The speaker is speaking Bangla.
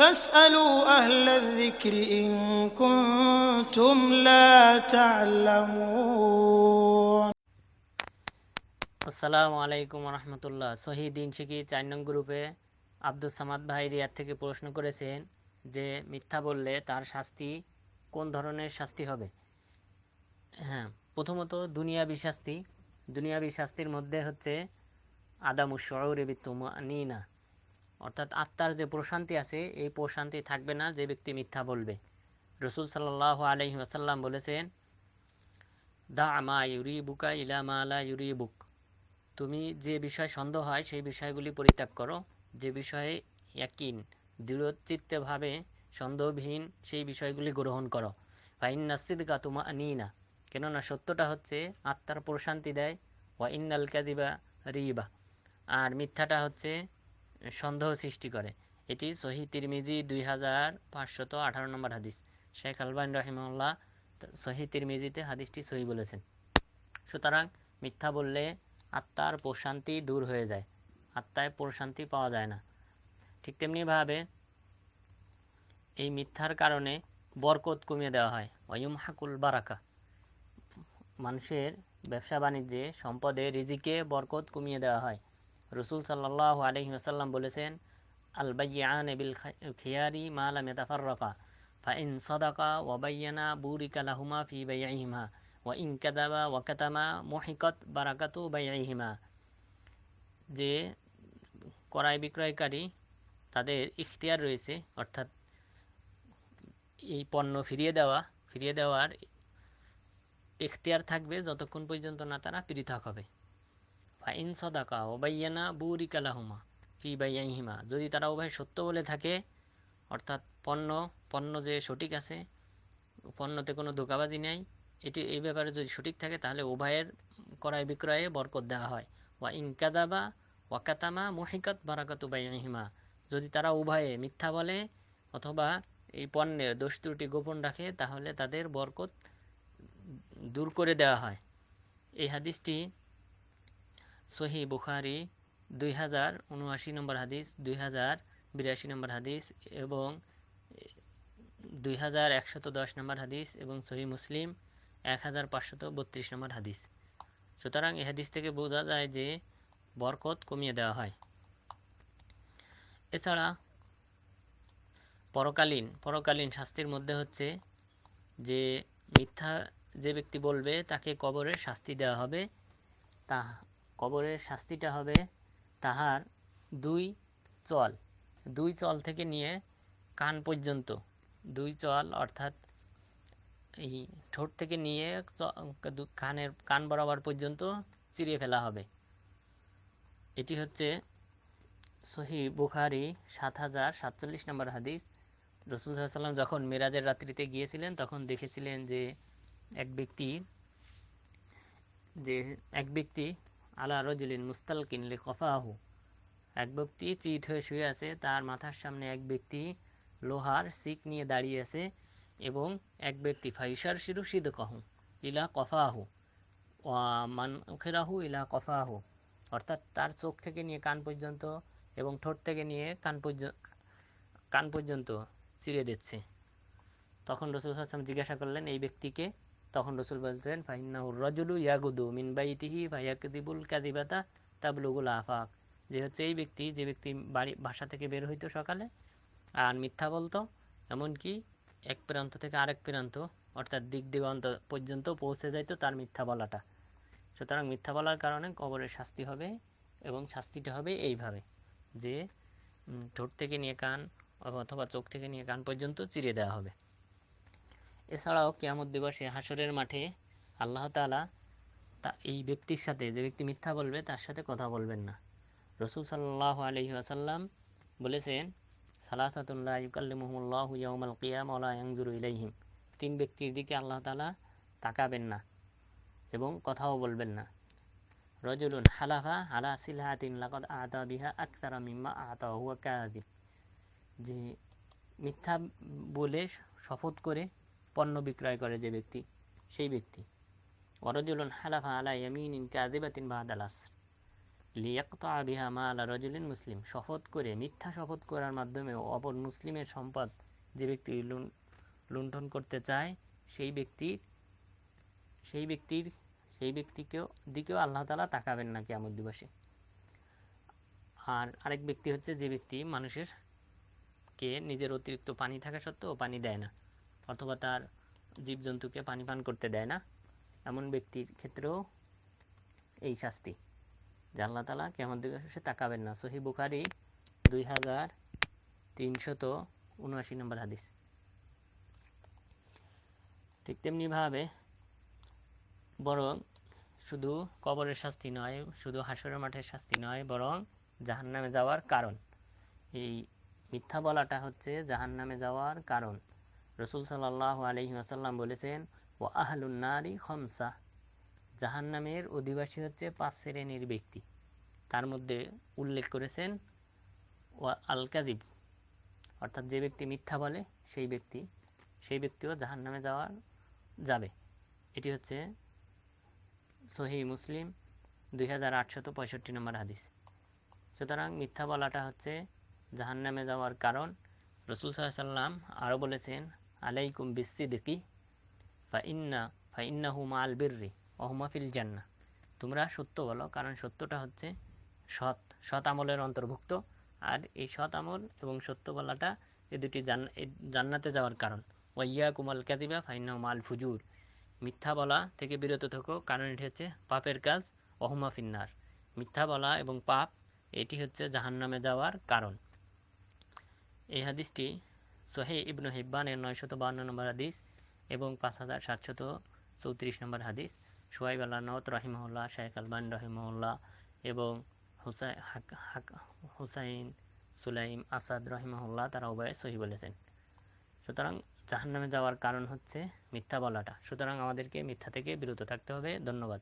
فاسألوا أهل الذكر إن كنتم لا تعلمون আসসালামু আলাইকুম রহমতুল্লাহ সহি দিন শিখি চার নং গ্রুপে আব্দুল সামাদ ভাই রিয়াদ থেকে প্রশ্ন করেছেন যে মিথ্যা বললে তার শাস্তি কোন ধরনের শাস্তি হবে হ্যাঁ প্রথমত দুনিয়াবি শাস্তি দুনিয়াবি শাস্তির মধ্যে হচ্ছে আদামু শহরে না অর্থাৎ আত্মার যে প্রশান্তি আছে, এই প্রশান্তি থাকবে না যে ব্যক্তি মিথ্যা বলবে। রসুল সাল্লাহ আলহি আসাল্লাম বলেছেন দা আমা ইউরি বুকা ইলা মালা ইউরি বুক তুমি যে বিষয় সন্দেহ হয়, সেই বিষয়গুলি পরিত্যাগ করো। যে বিষয়ে ইয়াকিন, দৃঢ়চিত্তভাবে সন্দেহবিহীন, সেই বিষয়গুলি গ্রহণ করো। ফাইন নাসিদ নাসিদকা তোমা না কেননা সত্যটা হচ্ছে আত্মার প্রশান্তি দেয়। ওয়া ইন্নাল কাদিবা রিবা, আর মিথ্যাটা হচ্ছে সন্দেহ সৃষ্টি করে। এটি সহি তিরমিজি দুই হাজার পাঁচশত আঠারো নম্বর হাদিস। শেখ আলবান রহিমউল্লাহ সহি তিরমিজিতে হাদিসটি সহি বলেছেন। সুতরাং মিথ্যা বললে আত্মার প্রশান্তি দূর হয়ে যায়। আত্মায় প্রশান্তি পাওয়া যায় না। ঠিক তেমনিভাবে এই মিথ্যার কারণে বরকত কমিয়ে দেওয়া হয়। অয়ুম হাকুল বারাকা। মানুষের ব্যবসা বাণিজ্যে সম্পদে রিজিকে বরকত কমিয়ে দেওয়া হয়। রসুল সাল্লাহ আলহি আসাল্লাম বলেছেন আল বাইয়ান বিল খিয়ারি মালা মেতাফাররকা ফাইন সদাকা ওয়াবাইয়ানা বুরিকা লাহুমা ফি বাইয়াহিমা ওয়া ইন কাদাবা ওয়া কাতামা মহিকত বারাকাতু যে ক্রয় বিক্রয়কারী তাদের ইখতিয়ার রয়েছে, অর্থাৎ এই পণ্য ফিরিয়ে দেওয়া, ফিরিয়ে দেওয়ার ইখতিয়ার থাকবে যতক্ষণ পর্যন্ত না তারা পৃথক হবে। ফাইন সদাকা, ওবাইয়ানা বুরিকালাহুমা ফি বাইয়াহিমা যদি তারা উভয় সত্য বলে থাকে, অর্থাৎ পণ্য পণ্য যে সঠিক আছে, পণ্যতে কোনো ধোকাবাজি নেই, এটি এই ব্যাপারে যদি সঠিক থাকে, তাহলে উভয়ের ক্রয় বিক্রয়ে বরকত দেওয়া হয়। ওয়া ইনকাদাবা ওয়াকাতামা মহিকাত বারাকাতু বাইয়াহিমা যদি তারা উভয়ে মিথ্যা বলে, অথবা এই পণ্যের দোষ ত্রুটি গোপন রাখে, তাহলে তাদের বরকত দূর করে দেওয়া হয়। এই হাদিসটি সহি বুখারি দুই হাজার উনআশি নম্বর হাদিস, দুই হাজার বিরাশি নম্বর হাদিস এবং দুই হাজার একশত দশ নম্বর হাদিস এবং সহি মুসলিম এক হাজার পাঁচশত বত্রিশ নম্বর হাদিস। সুতরাং এই হাদিস থেকে বোঝা যায় যে বরকত কমিয়ে দেওয়া হয়। এছাড়া পরকালীন পরকালীন শাস্তির মধ্যে হচ্ছে যে মিথ্যা যে ব্যক্তি বলবে তাকে কবরের শাস্তি দেওয়া হবে, তা কবরের শাস্তিটা হবে তাহার দুই চল। দুই চল থেকে নিয়ে কান পর্যন্ত। দুই চল অর্থাৎ এই ঠোঁট থেকে নিয়ে কানের, কান বরাবর পর্যন্ত চিরিয়ে ফেলা হবে। এটি হচ্ছে সহি বুখারি সাত হাজার সাতচল্লিশ নম্বর হাদিস। রসুল সাল্লাম যখন মিরাজের রাত্রিতে গিয়েছিলেন, তখন দেখেছিলেন যে এক ব্যক্তি, যে এক ব্যক্তি আলা রজলিন মুস্তালকিন লে কফাহু এক ব্যক্তি চিট হয়ে শুয়ে আছে, তার মাথার সামনে এক ব্যক্তি লোহার সিক নিয়ে দাঁড়িয়ে আছে এবং এক ব্যক্তি ফাইসার শিরু সিদ কহু ইলা কফাহু মান খেরাহু ইলা কফাহু। অর্থাৎ তার চোখ থেকে নিয়ে কান পর্যন্ত এবং ঠোঁট থেকে নিয়ে কান পর্যন্ত কান পর্যন্ত চিরে দিচ্ছে। তখন রসুল হাসলাম জিজ্ঞাসা করলেন, এই ব্যক্তিকে তখন রসুল বলছেন ফাহিনাহুর রজুলু ইয়াগুদু মিন বাইতিহি ফাইয়াকদিবুল কাদিবাতা তাবলুগুল আফাক। যে হচ্ছে এই ব্যক্তি, যে ব্যক্তি বাড়ি, বাসা থেকে বের হইতো সকালে আর মিথ্যা বলতো, এমনকি এক প্রান্ত থেকে আরেক প্রান্ত, অর্থাৎ দিক দিগন্ত পর্যন্ত পৌঁছে যাইতো তার মিথ্যা বলাটা। সুতরাং মিথ্যা বলার কারণে কবরের শাস্তি হবে এবং শাস্তিটা হবে এইভাবে, যে ঠোঁট থেকে নিয়ে কান অথবা চোখ থেকে নিয়ে কান পর্যন্ত চিরে দেওয়া হবে। এছাড়াও কেয়ামত দিবসে হাসরের মাঠে আল্লাহ তালা তা এই ব্যক্তির সাথে, যে ব্যক্তি মিথ্যা বলবে, তার সাথে কথা বলবেন না। রসুল সাল্লাহ আলহি আসাল্লাম বলেছেন ইয়াংজুরু ইলাইহিম। তিন ব্যক্তির দিকে আল্লাহ তালা তাকাবেন না এবং কথাও বলবেন না। রজুলুন হালাফা হালা সিলহাতিন লাকদ আতা বিহা আকতারা মিম্মা আতা হুয়া কাজিব যে মিথ্যা বলে শপথ করে পণ্য বিক্রয় করে যে ব্যক্তি, সেই ব্যক্তি। ওরজুলুন হালাফা আলা ইয়ামিন কাজিবাতিন বাহাদাল আসর। লিয়াকতা বিহা মাল রজুলিন মুসলিম। শপথ করে, মিথ্যা শপথ করার মাধ্যমে অপর মুসলিমের সম্পদ যে ব্যক্তি লুণ্ঠন করতে চায়, সেই ব্যক্তির সেই ব্যক্তির, সেই ব্যক্তিকেও, দিকেও আল্লাহ তালা তাকাবেন না কিয়ামত দিবসে। আর আরেক ব্যক্তি হচ্ছে যে ব্যক্তি মানুষের কে নিজের অতিরিক্ত পানি থাকা সত্ত্বেও পানি দেয় না। অথবা তার জীবজন্তুকে পানি পান করতে দেয় না, এমন ব্যক্তির ক্ষেত্রেও এই শাস্তি। আল্লাহ তালা কেমন দিবসে তাকাবেন না। সহি বুখারি দুই হাজার তিনশত উনআশি নম্বর হাদিস। ঠিক তেমনিভাবে বরং শুধু কবরের শাস্তি নয়, শুধু হাসরের মাঠের শাস্তি নয়, বরং জাহান্নামে যাওয়ার কারণ। এই মিথ্যা বলাটা হচ্ছে জাহান্নামে যাওয়ার কারণ। রসুল সাল্লাহ আলহি আসাল্লাম বলেছেন ও আহলুন্নারি খমসা জাহান্নামের অধিবাসী হচ্ছে পাঁচ শ্রেণির ব্যক্তি। তার মধ্যে উল্লেখ করেছেন ও আল কাদিব অর্থাৎ যে ব্যক্তি মিথ্যা বলে, সেই ব্যক্তি, সেই ব্যক্তিও জাহান্নামে যাওয়ার, যাবে। এটি হচ্ছে সহি মুসলিম দুই হাজার আটশত পঁয়ষট্টি নম্বর হাদিস। সুতরাং মিথ্যা বলাটা হচ্ছে জাহান্নামে যাওয়ার কারণ। রসুল সাল্লাম আরও বলেছেন আলাইকুম বিসিদিকি ফা ইন্না, ফা ইন্নাহু মাল বিররি অহমাফিল জান্না তোমরা সত্য বলো, কারণ সত্যটা হচ্ছে সৎ। সৎ আমলের অন্তর্ভুক্ত। আর এই সৎ আমল এবং সত্য বলাটা এ দুটি জান জান্নাতে যাওয়ার কারণ। ওয়াইয়া কুমাল কাদিবা ফাইন্না মাল ফুজুর। মিথ্যা বলা থেকে বিরত থাকো, কারণ এটি হচ্ছে পাপের কাজ অহমা ফিন্নার। মিথ্যা বলা এবং পাপ, এটি হচ্ছে জাহান্নামে যাওয়ার কারণ। এই হাদিসটি সোহে ইবনু হিব্বানের নয়শত বান্ন নম্বর হাদিস এবং পাঁচ হাজার সাতশত চৌত্রিশ নম্বর হাদিস। সোহাইব আল্লাহ নওয়াত রহিমউল্লাহ শাহেখ আলবান রহিমউল্লাহ এবং হুসাইন সুলাইম আসাদ রহিমউল্লাহ তারা উভয়ে সহি বলেছেন। সুতরাং জাহান্নামে যাওয়ার কারণ হচ্ছে মিথ্যা বলাটা। সুতরাং আমাদেরকে মিথ্যা থেকে বিরত থাকতে হবে। ধন্যবাদ।